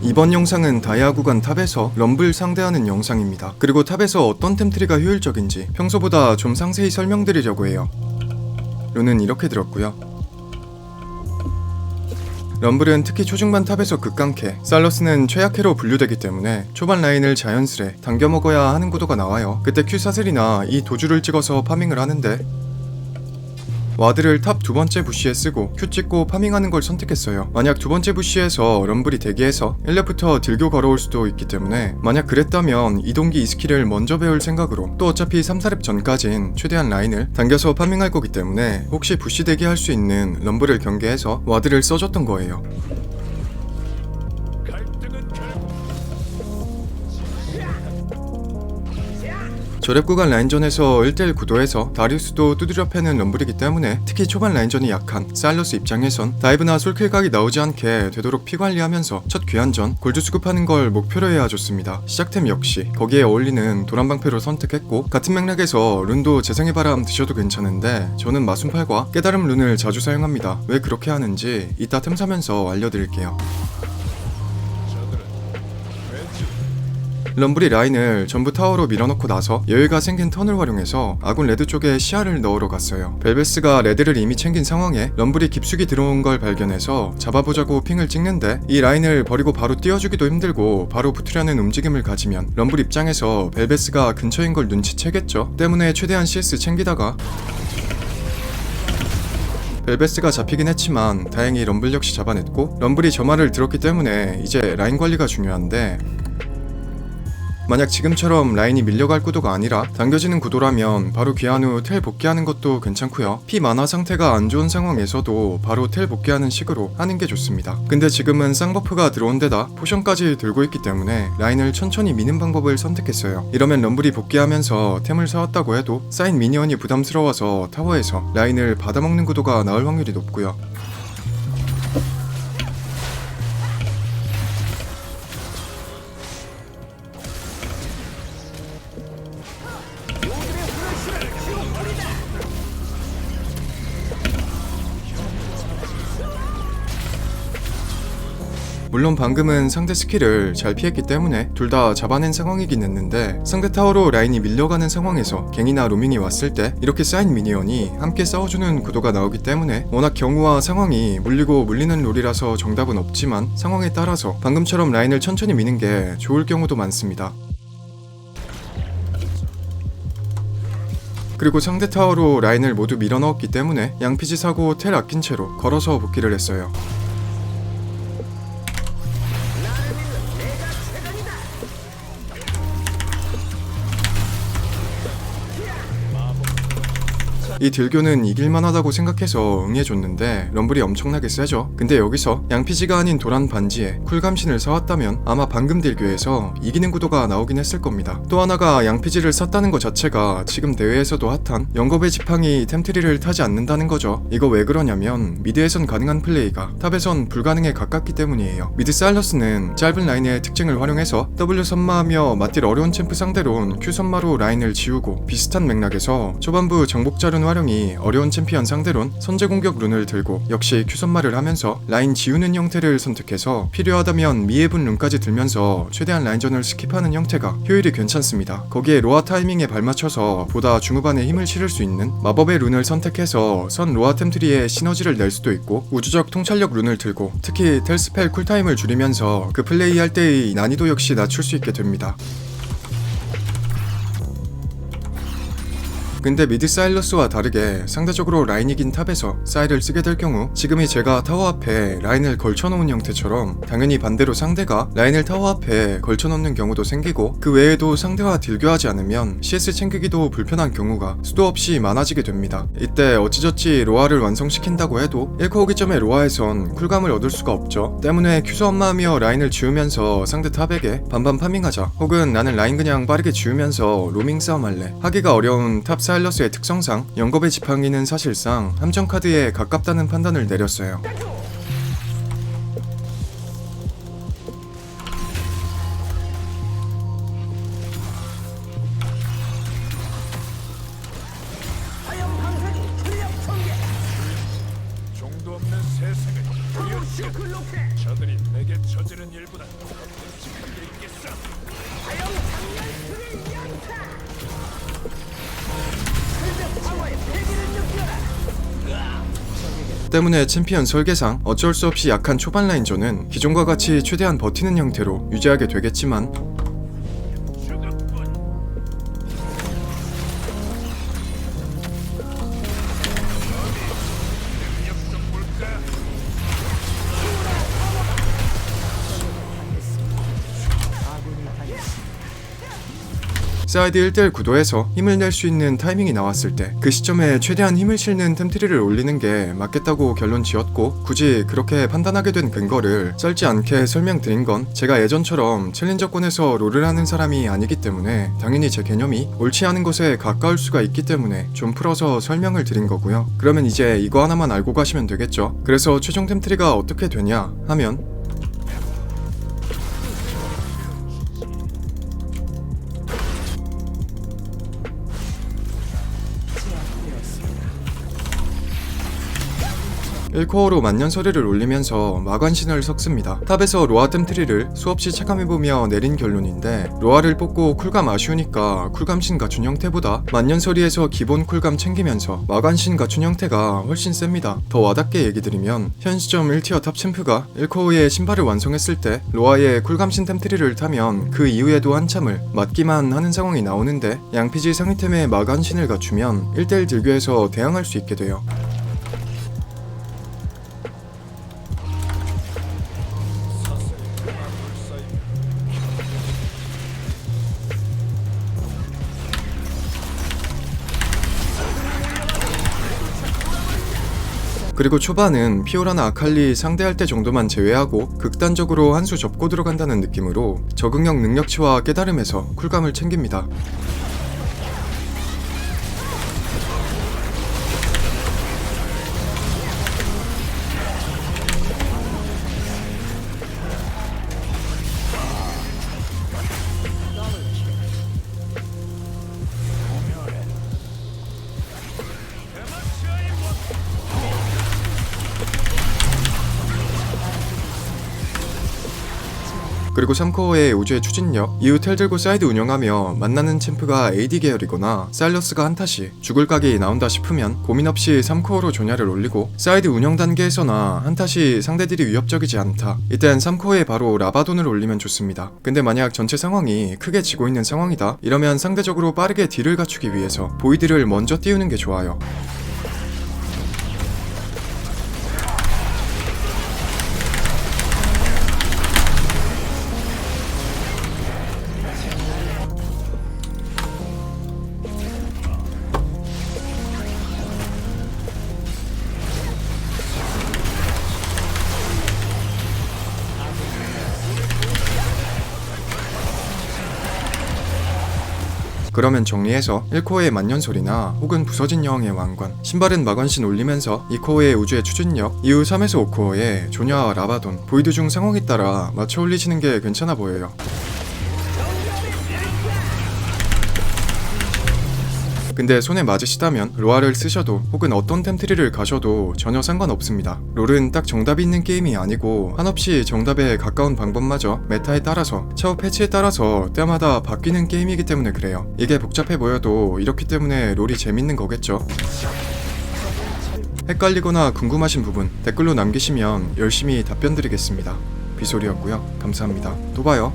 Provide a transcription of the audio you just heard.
이번 영상은 다이아 구간 탑에서 럼블 상대하는 영상입니다. 그리고 탑에서 어떤 템트리가 효율적인지 평소보다 좀 상세히 설명드리려고 해요. 룬은 이렇게 들었고요. 럼블은 특히 초중반 탑에서 극강캐, 살러스는 최약캐로 분류되기 때문에 초반 라인을 자연스레 당겨 먹어야 하는 구도가 나와요. 그때 큐 사슬이나 이 도주를 찍어서 파밍을 하는데 와드를 탑 두 번째 부시에 쓰고 큐 찍고 파밍하는 걸 선택했어요. 만약 두 번째 부시에서 럼블이 대기해서 1렙부터 딜교 걸어올 수도 있기 때문에 만약 그랬다면 이동기 이 스킬을 먼저 배울 생각으로 또 어차피 3, 4렙 전까진 최대한 라인을 당겨서 파밍할 거기 때문에 혹시 부시 대기할 수 있는 럼블을 경계해서 와드를 써줬던 거예요. 저랩 구간 라인전에서 1대1 구도에서 다리우스도 두드려 패는 럼블이기 때문에 특히 초반 라인전이 약한 사일러스 입장에선 다이브나 솔킬각이 나오지 않게 되도록 피 관리하면서 첫 귀환전 골드 수급하는 걸 목표로 해야 좋습니다. 시작템 역시 거기에 어울리는 도란방패로 선택했고 같은 맥락에서 룬도 재생의 바람 드셔도 괜찮은데 저는 마순팔과 깨달음 룬을 자주 사용합니다. 왜 그렇게 하는지 이따 틈 사면서 알려드릴게요. 럼블이 라인을 전부 타워로 밀어넣고 나서 여유가 생긴 턴을 활용해서 아군 레드 쪽에 시야를 넣으러 갔어요. 벨베스가 레드를 이미 챙긴 상황에 럼블이 깊숙이 들어온 걸 발견해서 잡아보자고 핑을 찍는데 이 라인을 버리고 바로 띄워주기도 힘들고 바로 붙으려는 움직임을 가지면 럼블 입장에서 벨베스가 근처인 걸 눈치채겠죠. 때문에 최대한 CS 챙기다가 벨베스가 잡히긴 했지만 다행히 럼블 역시 잡아냈고 럼블이 저 말을 들었기 때문에 이제 라인 관리가 중요한데 만약 지금처럼 라인이 밀려갈 구도가 아니라 당겨지는 구도라면 바로 귀한 후텔 복귀하는 것도 괜찮고요. 피 만화 상태가 안 좋은 상황에서도 바로 텔 복귀하는 식으로 하는 게 좋습니다. 근데 지금은 쌍버프가 들어온 데다 포션까지 들고 있기 때문에 라인을 천천히 미는 방법을 선택했어요. 이러면 럼블이 복귀하면서 템을 사왔다고 해도 쌓인 미니언이 부담스러워서 타워에서 라인을 받아먹는 구도가 나올 확률이 높고요. 물론 방금은 상대 스킬을 잘 피했기 때문에 둘 다 잡아낸 상황이긴 했는데 상대 타워로 라인이 밀려가는 상황에서 갱이나 로밍이 왔을 때 이렇게 쌓인 미니언이 함께 싸워주는 구도가 나오기 때문에 워낙 경우와 상황이 물리고 물리는 롤이라서 정답은 없지만 상황에 따라서 방금처럼 라인을 천천히 미는 게 좋을 경우도 많습니다. 그리고 상대 타워로 라인을 모두 밀어넣었기 때문에 양피지 사고 텔 아낀 채로 걸어서 복귀를 했어요. 이 딜교는 이길만하다고 생각해서 응해줬는데 럼블이 엄청나게 세죠. 근데 여기서 양피지가 아닌 도란 반지에 쿨감신을 사왔다면 아마 방금 딜교에서 이기는 구도가 나오긴 했을 겁니다. 또 하나가 양피지를 샀다는 것 자체가 지금 대회에서도 핫한 영겁의 지팡이 템트리를 타지 않는다는 거죠. 이거 왜 그러냐면 미드에선 가능한 플레이가 탑에선 불가능에 가깝기 때문이에요. 미드 사일러스는 짧은 라인의 특징을 활용해서 W 선마하며 맞딜 어려운 챔프 상대론 Q 선마로 라인을 지우고 비슷한 맥락에서 초반부 정복자룬 활용이 어려운 챔피언 상대론 선제 공격 룬을 들고 역시 선마를 하면서 라인 지우는 형태를 선택해서 필요하다면 미해분 룬까지 들면서 최대한 라인전을 스킵하는 형태가 효율이 괜찮습니다. 거기에 로아 타이밍에 발맞춰서 보다 중후반에 힘을 실을 수 있는 마법의 룬을 선택해서 선 로아 템트리에 시너지를 낼 수도 있고 우주적 통찰력 룬을 들고 특히 텔스펠 쿨타임을 줄이면서 그 플레이할 때의 난이도 역시 낮출 수 있게 됩니다. 근데 미드 사일러스와 다르게 상대적으로 라인이 긴 탑에서 사일을 쓰게 될 경우 지금이 제가 타워 앞에 라인을 걸쳐놓은 형태처럼 당연히 반대로 상대가 라인을 타워 앞에 걸쳐놓는 경우도 생기고 그 외에도 상대와 딜교하지 않으면 CS 챙기기도 불편한 경우가 수도 없이 많아지게 됩니다. 이때 어찌저찌 로아를 완성시킨다고 해도 1코 오기 점에 로아에선 쿨감을 얻을 수가 없죠. 때문에 큐서 엄마하며 라인을 지우면서 상대 탑에게 반반 파밍하자 혹은 나는 라인 그냥 빠르게 지우면서 로밍 싸움할래 하기가 어려운 탑 사일러스의 특성상 영겁의 지팡이는 사실상 함정 카드에 가깝다는 판단을 내렸어요. 저들이 내게 저지른 일보다 더 끔찍한 게 있겠어. 때문에 챔피언 설계상 어쩔 수 없이 약한 초반 라인전은 기존과 같이 최대한 버티는 형태로 유지하게 되겠지만 사이드 1대1 구도에서 힘을 낼 수 있는 타이밍이 나왔을 때 그 시점에 최대한 힘을 실는 템트리를 올리는 게 맞겠다고 결론 지었고 굳이 그렇게 판단하게 된 근거를 짧지 않게 설명드린 건 제가 예전처럼 챌린저권에서 롤을 하는 사람이 아니기 때문에 당연히 제 개념이 옳지 않은 것에 가까울 수가 있기 때문에 좀 풀어서 설명을 드린 거고요. 그러면 이제 이거 하나만 알고 가시면 되겠죠. 그래서 최종 템트리가 어떻게 되냐 하면 일코어로 만년설이를 올리면서 마관신을 섞습니다. 탑에서 로아 템트리를 수없이 체감해보며 내린 결론인데 로아를 뽑고 쿨감 아쉬우니까 쿨감신 갖춘 형태보다 만년설이에서 기본 쿨감 챙기면서 마관신 갖춘 형태가 훨씬 셉니다. 더 와닿게 얘기 드리면 현 시점 1티어 탑 챔프가 1코어의 신발을 완성했을 때 로아의 쿨감신 템트리를 타면 그 이후에도 한참을 맞기만 하는 상황이 나오는데 양피지 상위템에 마관신을 갖추면 1대1 딜교에서 대항할 수 있게 돼요. 그리고 초반은 피오라나 아칼리 상대할 때 정도만 제외하고 극단적으로 한 수 접고 들어간다는 느낌으로 적응력 능력치와 깨달음에서 쿨감을 챙깁니다. 그리고 3코어의 우주의 추진력, 이후 텔 들고 사이드 운영하며 만나는 챔프가 AD 계열이거나 사일러스가 한타시 죽을 각이 나온다 싶으면 고민 없이 3코어로 조냐를 올리고 사이드 운영 단계에서나 한타시 상대들이 위협적이지 않다. 이땐 3코어에 바로 라바돈을 올리면 좋습니다. 근데 만약 전체 상황이 크게 지고 있는 상황이다? 이러면 상대적으로 빠르게 딜을 갖추기 위해서 보이드를 먼저 띄우는 게 좋아요. 그러면 정리해서 1코어의 만년소리나 혹은 부서진 여왕의 왕관, 신발은 마관신 올리면서 2코어의 우주의 추진력, 이후 3에서 5코어의 조냐와 라바돈, 보이드 중 상황에 따라 맞춰 올리시는 게 괜찮아 보여요. 근데 손에 맞으시다면 로아를 쓰셔도 혹은 어떤 템트리를 가셔도 전혀 상관없습니다. 롤은 딱 정답이 있는 게임이 아니고 한없이 정답에 가까운 방법마저 메타에 따라서 차후 패치에 따라서 때마다 바뀌는 게임이기 때문에 그래요. 이게 복잡해 보여도 이렇기 때문에 롤이 재밌는 거겠죠. 헷갈리거나 궁금하신 부분 댓글로 남기시면 열심히 답변 드리겠습니다. 비소리였고요. 감사합니다. 또 봐요.